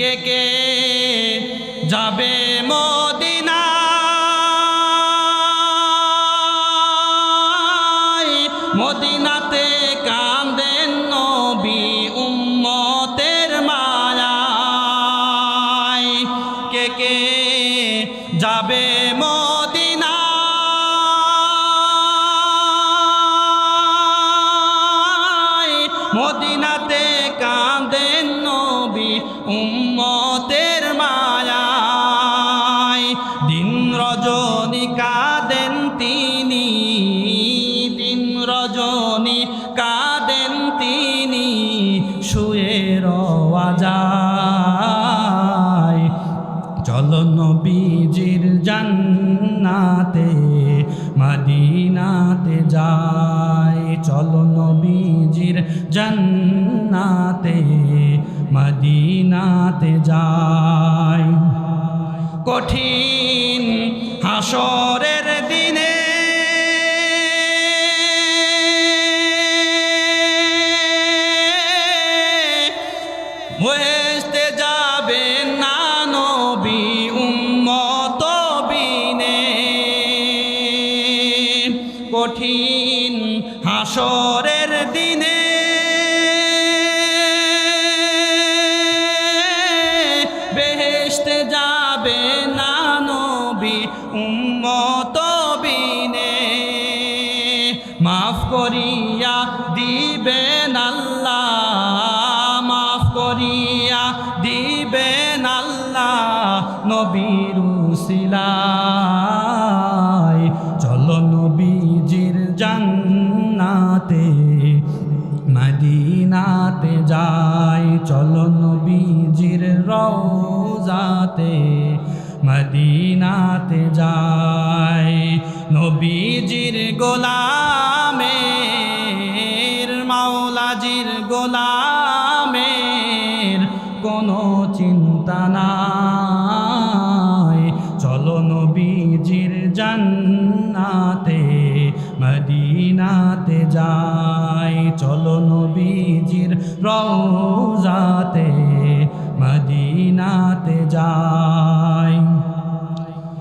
কে কে যাবে মদিনা? মদিনাতে কান্দেন নবী উম্মতের মায়ায়। কে কে যাবে মদিনা? মদিনাতে নবী উম্মতের মায়ায় দিন রজনী কাঁদেন তিনি, দিন রজনী কাঁদেন তিনি, শুয়ে যায়। চলো নবীজির জান্নাতে, মদিনাতে যায়। চলো নবীজির জান্নাতে যাই কঠিন হাসরের দিনে বহেস্তে যাবে না নবী উম্মত বিনে। কঠিন হাসরের বেহেস্তে যাবে না নবী, উম্মত বিনে। মাফ করিয়া দিবেন আল্লাহ, মাফ করিয়া দিবেন আল্লাহ নবীর উসিলায়। চলো নবীজির জান্নাতে, মদিনাতে যাই। চলো নবীজির রওজাতে মদিনাতে যাই। নবীজির গোলামের, মাওলাজির গোলামের কোনো চিন্তা নাই। চলো নবীজির জান্নাতে, মদিনাতে যাই। চলো নবীজির রও